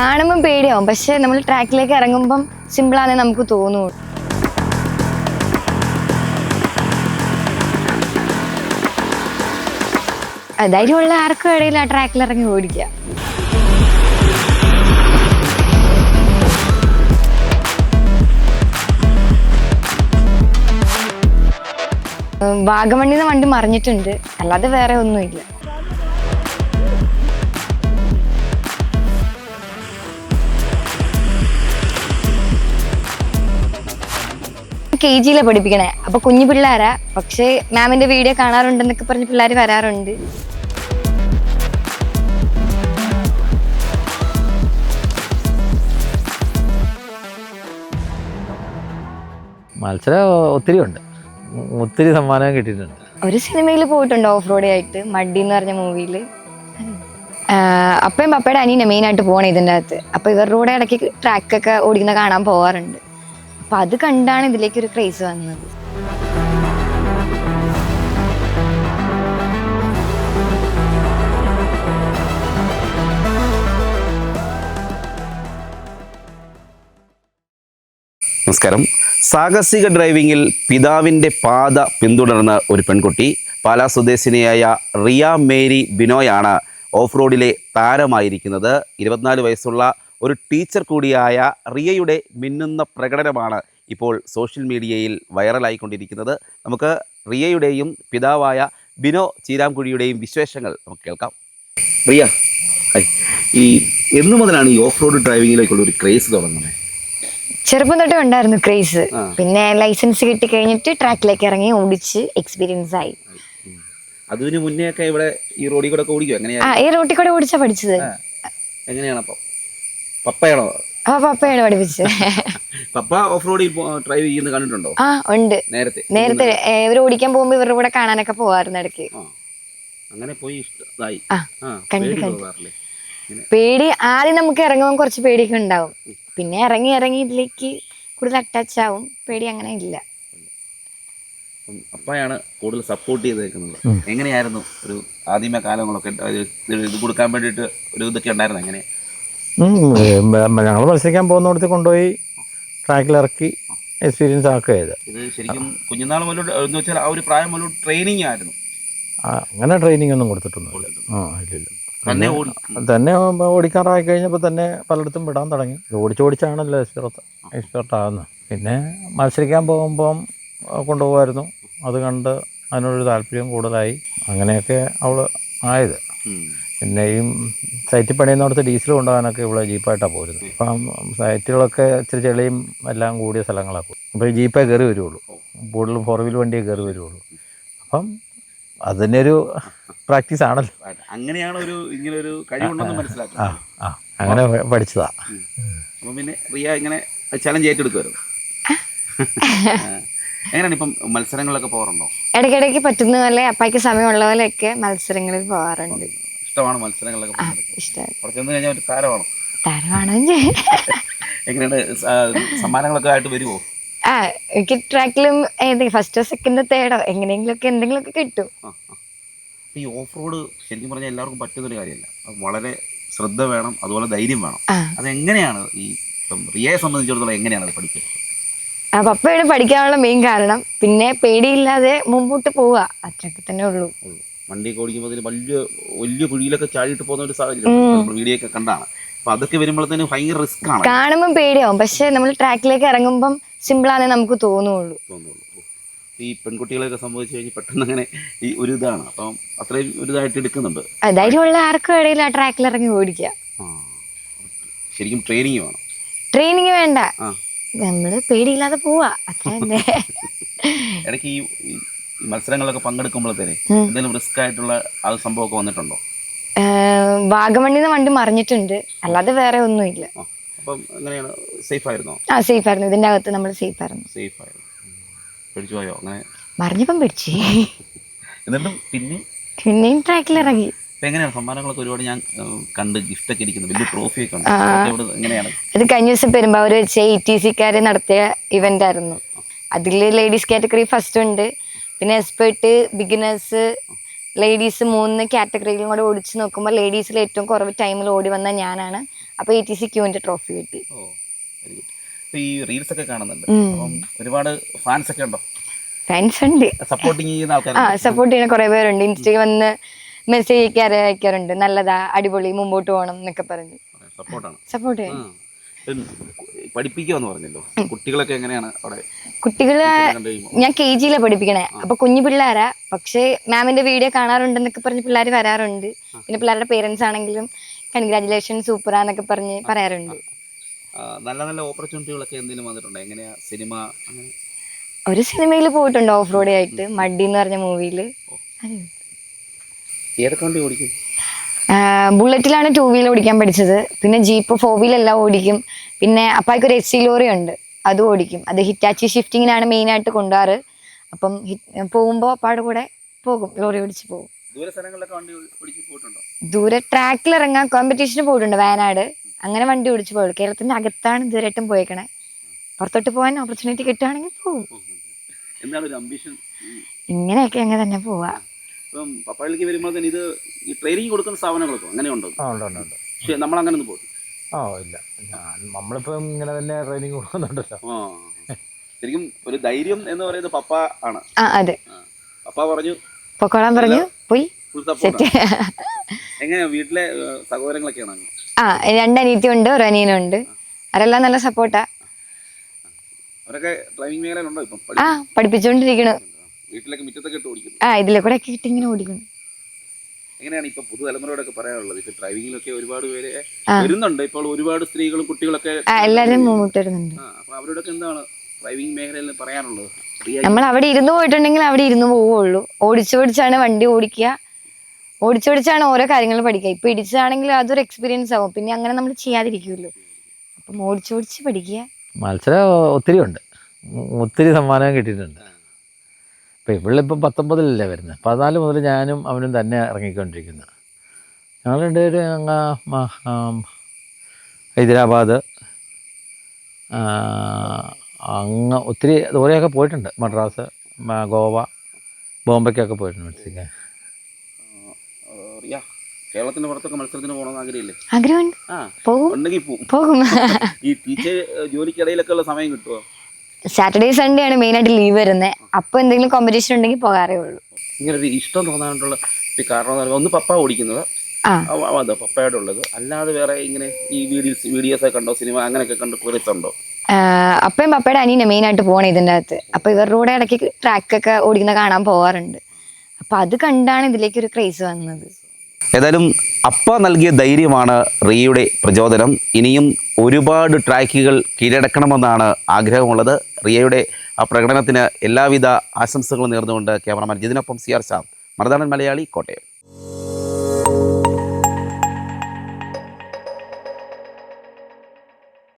കാണുമ്പോൾ പേടിയാവും. പക്ഷെ നമ്മൾ ട്രാക്കിലേക്ക് ഇറങ്ങുമ്പം സിമ്പിളാണെന്ന് നമുക്ക് തോന്നുള്ളൂ. ധൈര്യമുള്ള ആർക്കും ഇടയിൽ ആ ട്രാക്കിൽ ഇറങ്ങി ഓടിക്കുക. വാഗമണ്ണിന്ന് വണ്ടി മറിഞ്ഞിട്ടുണ്ട്. അല്ലാതെ വേറെ ഒന്നുമില്ല. കെ ജിയിലെ പഠിപ്പിക്കണേ. അപ്പൊ കുഞ്ഞു പിള്ളേരാ. പക്ഷേ മാമിന്റെ വീഡിയോ കാണാറുണ്ടെന്നൊക്കെ പറഞ്ഞ് പിള്ളേർ വരാറുണ്ട്. മത്സരം ഒത്തിരി ഉണ്ട് ഒത്തിരി സമ്മാനം കിട്ടിയിട്ടുണ്ട്. ഒരു സിനിമയിൽ പോയിട്ടുണ്ട് ഓഫ് റോഡ് ആയിട്ട് മഡി എന്ന് പറഞ്ഞ മൂവിയിൽ അപ്പയും പപ്പയുടെ അനിയനെ മെയിൻ ആയിട്ട് പോകണം ഇതിന്റെ അകത്ത്. അപ്പൊ ഇവരുടെ കൂടെ ഇടയ്ക്ക് ട്രാക്കൊക്കെ ഓടിക്കുന്ന കാണാൻ പോവാറുണ്ട്. അപ്പൊ അത് കണ്ടാണ് ഇതിലേക്ക് ഒരു ക്രേസ് വന്നത്. നമസ്കാരം. സാഹസിക ഡ്രൈവിംഗിൽ പിതാവിന്റെ പാത പിന്തുടർന്ന ഒരു പെൺകുട്ടി പാലാ സ്വദേശിനിയായ റിയ മേരി ബിനോയാണ് ഓഫ് റോഡിലെ താരമായിരിക്കുന്നത്. ഇരുപത്തിനാല് വയസ്സുള്ള ഒരു ടീച്ചർ കൂടിയായ റിയയുടെ മിന്നുന്ന പ്രകടനമാണ് ഇപ്പോൾ സോഷ്യൽ മീഡിയയിൽ വൈറലായിക്കൊണ്ടിരിക്കുന്നത്. നമുക്ക് റിയയുടെയും പിതാവായ ബിനോ ചീരാംകുഴിയുടെയും വിശേഷങ്ങൾ നമുക്ക് കേൾക്കാം. റിയ ഈ എന്നു മുതലാണ് ഈ ഓഫ് റോഡ് ഡ്രൈവിങ്ങിലേക്കുള്ള ഒരു ക്രേസ് തുടങ്ങുന്നത്? ചെറുപ്പം തൊട്ടേ ഉണ്ടായിരുന്നു ക്രേസ്. പിന്നെ ലൈസൻസ് കിട്ടി കഴിഞ്ഞിട്ട് ട്രാക്കിലേക്ക് ഇറങ്ങി ഓടിച്ച് എക്സ്പീരിയൻസ് ആയി. അതിനു മുന്നേ ഒക്കെ ഇവിടെ ഈ റോഡിൽ കൂടെ ഓടിക്കോ എങ്ങനെയാ? ആ ഈ റോഡിൽ കൂടെ ഓടിച്ചാ പഠിച്ചത്. എങ്ങനെയാണ് അപ്പം പപ്പയാണോ? ആ പപ്പയാണ് പഠിപ്പിച്ചത്. പപ്പ ഓഫ് റോഡിൽ ഡ്രൈവ് ചെയ്യുന്നത് കണ്ടിട്ടുണ്ടോ? ആ ഉണ്ട്. നേരത്തെ. നേരത്തെ ഇവർ ഓടിക്കാൻ പോകുമ്പോ ഇവരുടെ കൂടെ കാണാനൊക്കെ പോവാറുണ്ട് ഇടയ്ക്ക്. അങ്ങനെ പോയി ഇഷ്ടമായി. ആ, ആ കണ്ടു, പേടി ആദ്യം നമുക്ക് ഇറങ്ങുമ്പോൾ കുറച്ച് പേടിയൊക്കെ ഉണ്ടാവും. പിന്നെ ഇറങ്ങി ഇറങ്ങി ഇതിലേക്ക് കൂടുതൽ അറ്റാച്ച് ആവും. പേടി അങ്ങനെ ഇല്ല. അപ്പയാണ് കൂടുതൽ സപ്പോർട്ട് ചെയ്തേക്കുന്നത്. എങ്ങനെയായിരുന്നു ഒരു ആദ്യമേ കാലങ്ങളൊക്കെ ഇത് ഇത് കൊടുക്കാൻ വേണ്ടിയിട്ട് ഒരു ഇതൊക്കെ ഉണ്ടായിരുന്നു? എങ്ങനെ? ഞങ്ങൾ മത്സരിക്കാൻ പോകുന്നിടത്ത് കൊണ്ടുപോയി ട്രാക്കിൽ ഇറക്കി എക്സ്പീരിയൻസ് ആക്കുക ചെയ്ത് ഇത് ശരിക്കും കുഞ്ഞുനാൾ മുതൽ എന്ന് വെച്ചാൽ ആ ഒരു പ്രായം മുതൽ ട്രെയിനിങ് ആയിരുന്നു. അങ്ങനെ ട്രെയിനിങ് ഒന്നും കൊടുത്തിട്ടൊന്നും ആ ഇല്ലില്ല തന്നെ ഓടി തന്നെ ഓടിക്കാറായി കഴിഞ്ഞപ്പോൾ തന്നെ പലയിടത്തും വിടാൻ തുടങ്ങി. ഓടിച്ച് ഓടിച്ചാണല്ലോ എക്സ്പെർട്ട് എക്സ്പെർട്ട് ആകുന്നത് പിന്നെ മത്സരിക്കാൻ പോകുമ്പം കൊണ്ടുപോകുമായിരുന്നു. അത് കണ്ട് അതിനോടൊരു താല്പര്യം കൂടുതലായി. അങ്ങനെയൊക്കെ അവൾ ആയത്. പിന്നെ ഈ സൈറ്റിൽ പണിയുന്നിടത്ത് ഡീസൽ കൊണ്ടുപോകാനൊക്കെ ഇവിടെ ജീപ്പായിട്ടാണ് പോരുന്നത്. ഇപ്പം സൈറ്റുകളൊക്കെ ഇച്ചിരി ചെളിയും എല്ലാം കൂടിയ സ്ഥലങ്ങളാണ് പോകും അപ്പോൾ ഈ ജീപ്പേ കയറി വരുള്ളൂ കൂടുതലും ഫോർ വീൽ വണ്ടിയെ കയറി വരുള്ളൂ അപ്പം അതിനൊരു ഒരു പ്രാക്ടീസ് ആണല്ലോ. അങ്ങനെയാണ് ഒരു ഇങ്ങനെ ഒരു കഴിവുണ്ടെന്ന് ആ മനസ്സിലാക്കുന്നത് ആ. അങ്ങനെ പഠിച്ചതാ. അപ്പം പിന്നെ റിയ ഇങ്ങനെ ചലഞ്ച് ഏറ്റെടുക്കുമായിരുന്നു എങ്ങനെയാണ് ഇപ്പം മത്സരങ്ങളിലൊക്കെ പോകാറുണ്ടോ? ഇടയ്ക്കിടയ്ക്ക് പറ്റുന്ന പോലെ അപ്പായ്ക്ക് സമയമുള്ള പോലെയൊക്കെ മത്സരങ്ങളിൽ പോവാറുണ്ട് ഇഷ്ടമാണ് മത്സരങ്ങളിലൊക്കെ പങ്കെടുക്കുന്നത് അവിടെ ചെന്ന് കഴിഞ്ഞാൽ ഒരു താരമാണോ? താരമാണോ എങ്ങനെയാണ് സ- സമ്മാനങ്ങളൊക്കെ ആയിട്ട് വരുമോ ആ എനിക്ക് ട്രാക്കിലും ഏതെങ്കിലും ഫസ്റ്റോ സെക്കൻഡോ തേർഡോ എങ്ങനെയെങ്കിലുമൊക്കെ എന്തെങ്കിലുമൊക്കെ കിട്ടും. ഈ ഓഫ് റോഡ് ശരിക്കും പറഞ്ഞാൽ എല്ലാവർക്കും പറ്റുന്നൊരു കാര്യമല്ല. അത് വളരെ ശ്രദ്ധ വേണം അതുപോലെ ധൈര്യം വേണം. ആ. അതെങ്ങനെയാണ് ഈ ഇപ്പം റിയയെ സംബന്ധിച്ചിടത്തോളം എങ്ങനെയാണ് അത് പഠിക്കുക? ആ പപ്പയാണ് പഠിക്കാനുള്ള മെയിൻ കാരണം പിന്നെ പേടിയില്ലാതെ മുമ്പോട്ട് പോവുക. അത്രയൊക്കെ തന്നെ ഉള്ളൂ. വണ്ടിയൊക്കെ ഓടിക്കുമ്പോൾ അതിന് വലിയ വലിയ കുഴിയിലൊക്കെ ചാടിയിട്ട് പോകുന്ന ഒരു സാഹചര്യം നമ്മൾ വീഡിയോ ഒക്കെ കണ്ടാണ്. അപ്പൊ അതൊക്കെ വരുമ്പോഴത്തേന് ഭയങ്കര റിസ്ക് ആണ്. കാണുമ്പോൾ പേടിയാവും. പക്ഷെ നമ്മൾ ട്രാക്കിലേക്ക് ഇറങ്ങുമ്പം ആണെന്ന് നമുക്ക് തോന്നുള്ളൂ. തോന്നുള്ളൂ. ഈ പെൺകുട്ടികളെയൊക്കെ സംബന്ധിച്ച് കഴിഞ്ഞാൽ പെട്ടെന്ന് അങ്ങനെ ഈ ഒരു ഇതാണ്. അപ്പം അത്രയും ഒരു ഇതായിട്ട് എടുക്കുന്നുണ്ട് ധൈര്യമുള്ള ആർക്കും ഇടയിൽ ആ ട്രാക്കിൽ ഇറങ്ങി ഓടിക്കുക ശരിക്കും ട്രെയിനിങ് വേണം. ട്രെയിനിങ് വേണ്ട. നമ്മൾ പേടിയില്ലാതെ പോവാ. അത്ര ഇടയ്ക്ക് ഈ ഈ മത്സരങ്ങളിലൊക്കെ പങ്കെടുക്കുമ്പോഴത്തേനെ. എന്തെങ്കിലും റിസ്ക് ആയിട്ടുള്ള ആ സംഭവമൊക്കെ വന്നിട്ടുണ്ടോ? വാഗമണ്ണിന്ന് വണ്ടി മറിഞ്ഞിട്ടുണ്ട്. അല്ലാതെ വേറെ ഒന്നുമില്ല. ഇല്ല അപ്പം എങ്ങനെയാണ്? സേഫ് ആയിരുന്നോ? ആ സേഫ് ആയിരുന്നു. ഇതിന്റെ അകത്ത് നമ്മൾ സേഫ് ആയിരുന്നു. സേഫ് ആയിരുന്നു. പേടിച്ചു പോയോ? അങ്ങനെ? മറിഞ്ഞപ്പം പിടിച്ചു. എന്നിട്ടും പിന്നെ പിന്നെയും ട്രാക്കിൽ ഇറങ്ങി. എങ്ങനെയാണ്? സമ്മാനങ്ങളൊക്കെ ഒരുപാട് ഞാൻ കണ്ട് ഗിഫ്റ്റ് ഒക്കെ ഇരിക്കുന്നു. വലിയ ട്രോഫി ഒക്കെ ഉണ്ട്. എങ്ങനെയാണ്? ഇത് കഴിഞ്ഞ ദിവസം പെരുമ്പാവൂർ വെച്ച് ഇ ടി സിക്കാർ നടത്തിയ ഇവന്റ് ആയിരുന്നു. അതിൽ ലേഡീസ് കാറ്റഗറി ഫസ്റ്റ് ഉണ്ട്. പിന്നെ എക്സ്പേർട്ട് ബിഗിനേഴ്സ് ലേഡീസ് മൂന്ന് കാറ്റഗറിയിലും കൂടെ ഓടിച്ച് നോക്കുമ്പോൾ ലേഡീസിൽ ഏറ്റവും കുറവ് ടൈമിൽ ഓടി വന്ന ഞാനാണ്. അപ്പോൾ എ ടി സി ക്യൂവിന്റെ ട്രോഫി കിട്ടി. ഈ റീൽസ് ഒക്കെ കാണുന്നുണ്ട്. ഒരുപാട് ഫാൻസ് ഒക്കെ ഉണ്ടോ? ഫാൻസ് ഉണ്ട്. സപ്പോർട്ടിങ് ചെയ്യുന്ന ആ ആൾക്കാർ സപ്പോർട്ട് ചെയ്യുന്ന കുറേ പേരുണ്ട്. ഇൻസ്റ്റയിൽ വന്ന് മെസ്സേജ് അയക്കാറ് അയക്കാറുണ്ട്. നല്ലതാ അടിപൊളി മുമ്പോട്ട് പോകണം എന്നൊക്കെ പറഞ്ഞു. സപ്പോർട്ടാണ് സപ്പോർട്ട് ചെയ്യും പഠിപ്പിക്കുമെന്ന് പറഞ്ഞല്ലോ. കുട്ടികളൊക്കെ എങ്ങനെയാണ് അവിടെ? കുട്ടികളെ ഞാൻ കെ ജിയിലാണ് പഠിപ്പിക്കണേ. അപ്പൊ കുഞ്ഞു പിള്ളേരാ. പക്ഷേ മാമിന്റെ വീഡിയോ കാണാറുണ്ടെന്നൊക്കെ പറഞ്ഞ് പിള്ളേർ വരാറുണ്ട്. പിന്നെ പിള്ളേരുടെ പേരൻസ് ആണെങ്കിലും കൺഗ്രാറ്റുലേഷൻ സൂപ്പറാന്നൊക്കെ പറഞ്ഞ് പറയാറുണ്ട്. നല്ല നല്ല ഓപ്പർച്യൂണിറ്റികളൊക്കെ എന്തെങ്കിലും വന്നിട്ടുണ്ടോ? എങ്ങനെയാ സിനിമ ഒരു സിനിമയിൽ പോയിട്ടുണ്ട് ഓഫ് റോഡ് ആയിട്ട് മഡി എന്ന് പറഞ്ഞ മൂവിയിൽ ഏതൊക്കെ വണ്ടി ഓടിക്കും? ബുള്ളറ്റിലാണ് ടൂ വീലർ ഓടിക്കാൻ പഠിച്ചത്. പിന്നെ ജീപ്പ് ഫോർ വീലെല്ലാം ഓടിക്കും. പിന്നെ അപ്പായ്ക്ക് ഒരു എസ് സി ലോറി ഉണ്ട്. അത് ഓടിക്കും. അത് ഹിറ്റാച്ചി ഷിഫ്റ്റിങ്ങിനാണ് മെയിനായിട്ട് കൊണ്ടുപോകാറ് അപ്പം പോകുമ്പോൾ അപ്പാടെ കൂടെ പോകും. ലോറി ഓടിച്ച് പോകും. ദൂര ട്രാക്കിൽ ഇറങ്ങാൻ കോമ്പറ്റീഷന് പോയിട്ടുണ്ട് വയനാട്. അങ്ങനെ വണ്ടി ഓടിച്ചു പോകും കേരളത്തിന്റെ അകത്താണ് ഇതുവരെയായിട്ടും പോയേക്കണേ. പുറത്തോട്ട് പോകാൻ ഓപ്പർച്യൂണിറ്റി കിട്ടുകയാണെങ്കിൽ പോകും ഇങ്ങനെയൊക്കെ അങ്ങനെ തന്നെ പോവാ. ഇപ്പം പപ്പാളിക്ക് വരുമ്പോൾ തന്നെ ഇത് ഈ ട്രെയിനിങ് കൊടുക്കുന്ന സ്ഥാപനങ്ങളൊക്കെ അങ്ങനെ ഉണ്ടോ ആ ഉണ്ട് ഉണ്ട് ഉണ്ട്. പക്ഷേ നമ്മൾ അങ്ങനെ ഒന്നും പോകും ആ ഇല്ല. ഞാൻ നമ്മളിപ്പം ഇങ്ങനെ തന്നെ ട്രെയിനിങ് കൊടുക്കുന്നുണ്ടല്ലോ. ആ. ശരിക്കും ഒരു ധൈര്യം എന്ന് പറയുന്നത് പപ്പ ആണ്. ആ അതെ. പപ്പ പറഞ്ഞു. പൊക്കോളാൻ പറഞ്ഞു. പോയി. ഫുൾ സെറ്റ് എങ്ങനെയാ വീട്ടിലെ ഏഹ്, സഹോദരങ്ങളൊക്കെയാണ്? അങ്ങ്? ആ രണ്ട് അനിയത്തിയുണ്ട് ഒരു അനിയനുണ്ട് അവരെല്ലാം നല്ല സപ്പോർട്ടാ അവരൊക്കെ ഡ്രൈവിംഗ് മേഖലയിലുണ്ടോ ഇപ്പം? ആ പഠിപ്പിച്ചുകൊണ്ടിരിക്കണു വീട്ടിലൊക്കെ മുറ്റത്തൊക്കെ ഇട്ട് ഓടിക്കുന്നു. ആ ഇതിലെ കൂടെ ഒക്കെ ഇട്ട് ഇങ്ങനെ ഓടിക്കുന്നു. എങ്ങനെയാണ് ഇപ്പൊ പുതുതലമുറയോടൊക്കെ പറയാനുള്ളത്? ഇപ്പൊ ഡ്രൈവിംഗിലൊക്കെ ഒരുപാട് പേര്. വരുന്നുണ്ട്. ഇപ്പോൾ ഒരുപാട് സ്ത്രീകളും കുട്ടികളൊക്കെ ആ എല്ലാവരും മുമ്പോട്ട് വരുന്നുണ്ട് അപ്പൊ അവരോടൊക്കെ എന്താണ് ഡ്രൈവിംഗ് മേഖലയിൽ പറയാനുള്ളത്? നമ്മൾ അവിടെ ഇരുന്ന് പോയിട്ടുണ്ടെങ്കിൽ അവിടെ ഇരുന്ന് പോവുള്ളൂ. ഓടിച്ചു ഓടിച്ചാണ് വണ്ടി ഓടിക്കുക. ഓടിച്ചോടിച്ചാണ് ഓരോ കാര്യങ്ങൾ പഠിക്കുക. ഇപ്പൊ ഇടിച്ചതാണെങ്കിൽ അതൊരു എക്സ്പീരിയൻസ് ആവും. പിന്നെ അങ്ങനെ നമ്മൾ ചെയ്യാതിരിക്കുമല്ലോ. അപ്പം ഓടിച്ചു ഓടിച്ച് പഠിക്കുക. മത്സരം ഒത്തിരി ഉണ്ട് ഒത്തിരി സമ്മാനം കിട്ടിയിട്ടുണ്ട്. ഇപ്പം ഇവളിപ്പം പത്തൊമ്പതിലല്ലേ വരുന്നത്. പതിനാല് മുതൽ ഞാനും അവനും തന്നെ ഇറങ്ങിക്കൊണ്ടിരിക്കുന്നത് ഞങ്ങൾ രണ്ടുപേരും അങ്ങ് ഹൈദരാബാദ് അങ്ങ് ഒത്തിരി ദൂരെയൊക്കെ പോയിട്ടുണ്ട്. മദ്രാസ് ഗോവ ബോംബെക്കൊക്കെ പോയിട്ടുണ്ട് മത്സരിക്കാൻ. കേരളത്തിന് കേരളത്തിന്റെ പുറത്തൊക്കെ മത്സരത്തിന് പോകണമെന്ന് ആഗ്രഹമില്ലേ? ആഗ്രഹമുണ്ട്. ആ പോകും. ഉണ്ടെങ്കിൽ പോവും. പോകും. ഈ ടീച്ചർ ജോലിക്കിടയിലൊക്കെ ഉള്ള സമയം കിട്ടുമോ സാറ്റർഡേ സൺഡേ ആണ് മെയിനായിട്ട് ലീവ് വരുന്നത് അപ്പോൾ എന്തെങ്കിലും കോമ്പറ്റീഷൻ ഉണ്ടെങ്കിൽ പോകാറേ ഉള്ളൂ. ഇങ്ങനെ ഒരു ഇഷ്ടം തോന്നാനുള്ള ഒരു കാരണം ഒന്ന് പപ്പ ഓടിക്കുന്നത്. അത് പപ്പയുടെ ഉള്ളത്. അല്ലാതെ വേറെ ഇങ്ങനെ ഈ വീഡിയോസ് വീഡിയോസ് ഒക്കെ കണ്ടോ സിനിമ അങ്ങനെയൊക്കെ കണ്ടോ ടൂറിസ്റ്റ് ഉണ്ടോ ആഹ് അപ്പയും പപ്പയുടെ അനിയനെ മെയിൻ ആയിട്ട് പോകണം ഇതിന്റെ അകത്ത്. അപ്പൊ ഇവരുടെ കൂടെ ഇടയ്ക്ക് ട്രാക്കൊക്കെ ഓടിക്കുന്ന കാണാൻ പോവാറുണ്ട് അപ്പൊ അത് കണ്ടാണ് ഇതിലേക്ക് ഒരു ക്രേസ് വന്നത്. ഏതായാലും അപ്പ നൽകിയ ധൈര്യമാണ് റിയയുടെ പ്രചോദനം. ഇനിയും ഒരുപാട് ട്രാക്കുകൾ കീഴടക്കണമെന്നാണ് ആഗ്രഹമുള്ളത്. റിയയുടെ ആ പ്രകടനത്തിന് എല്ലാവിധ ആശംസകളും നേർന്നുകൊണ്ട് ക്യാമറമാൻ ജിതിനൊപ്പം സി ആർ ശ്യാം. മറുനാടൻ മലയാളി കോട്ടയം.